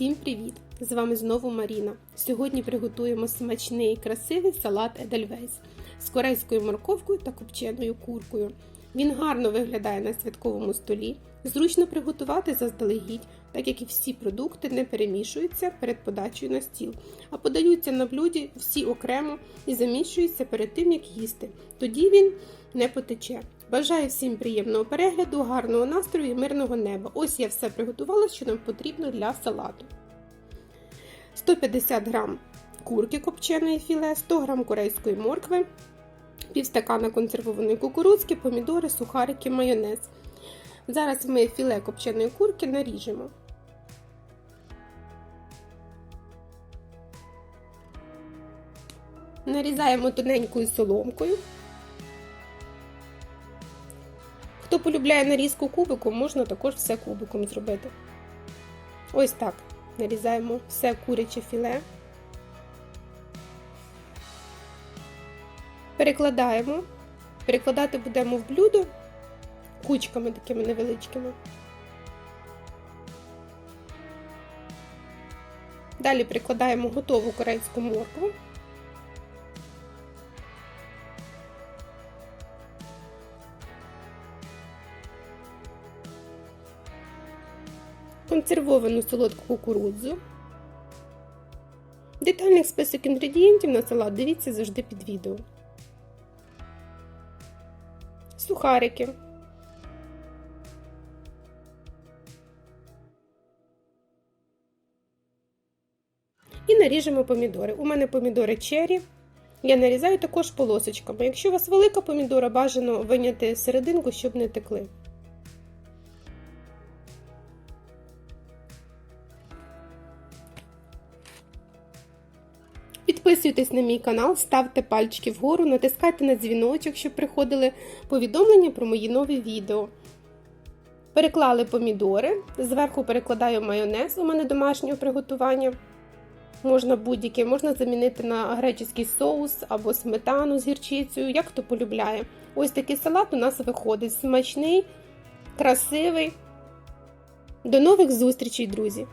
Всім привіт! З вами знову Маріна. Сьогодні приготуємо смачний і красивий салат Едельвейс з корейською морковкою та копченою куркою. Він гарно виглядає на святковому столі, зручно приготувати заздалегідь, так як і всі продукти не перемішуються перед подачею на стіл, а подаються на блюді всі окремо і замішуються перед тим, як їсти. Тоді він не потече. Бажаю всім приємного перегляду, гарного настрою і мирного неба. Ось я все приготувала, що нам потрібно для салату. 150 г курки копченої філе, 100 г корейської моркви, півстакана консервованої кукурудзки, помідори, сухарики, майонез. Зараз ми філе копченої курки наріжемо. Нарізаємо тоненькою соломкою. Хто полюбляє нарізку кубиком, можна також все кубиком зробити. Ось так. Нарізаємо все куряче філе. Перекладаємо. Перекладати будемо в блюдо кучками такими невеличкими. Далі прикладаємо готову корейську моркву. консервовану солодку кукурудзу. Детальний список інгредієнтів на салат дивіться завжди під відео. Сухарики. І наріжемо помідори. У мене помідори черрі. Я нарізаю також полосочками. Якщо у вас велика помідора, бажано виняти серединку, щоб не текли. Підписуйтесь на мій канал, ставте пальчики вгору, натискайте на дзвіночок, щоб приходили повідомлення про мої нові відео. Переклали помідори, зверху перекладаю майонез, у мене домашнього приготування. Можна будь-який, можна замінити на греческий соус або сметану з гірчицею, як хто полюбляє. Ось такий салат у нас виходить смачний, красивий. До нових зустрічей, друзі!